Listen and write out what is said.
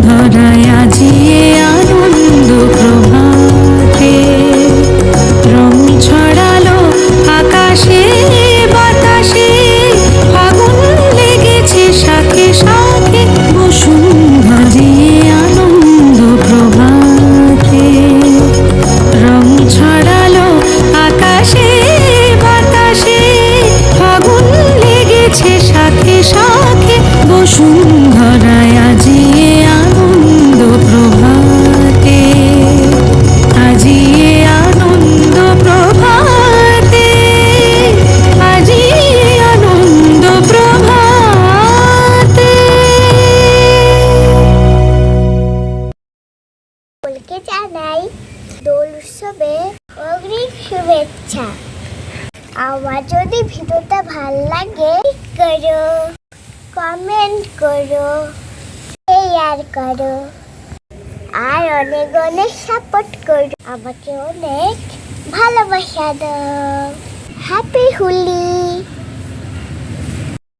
ধরায় আজিয়ে সকলকে জানাই দোল উৎসবে অগ্রিম শুভেচ্ছা। আমার যদি ভিডিওটা ভালো লাগে করো কমেন্ট করো শেয়ার করো, আর অনেক অনেক সাপোর্ট করো। আমাকে অনেক ভালোবাসা দাও। হ্যাপি হোলি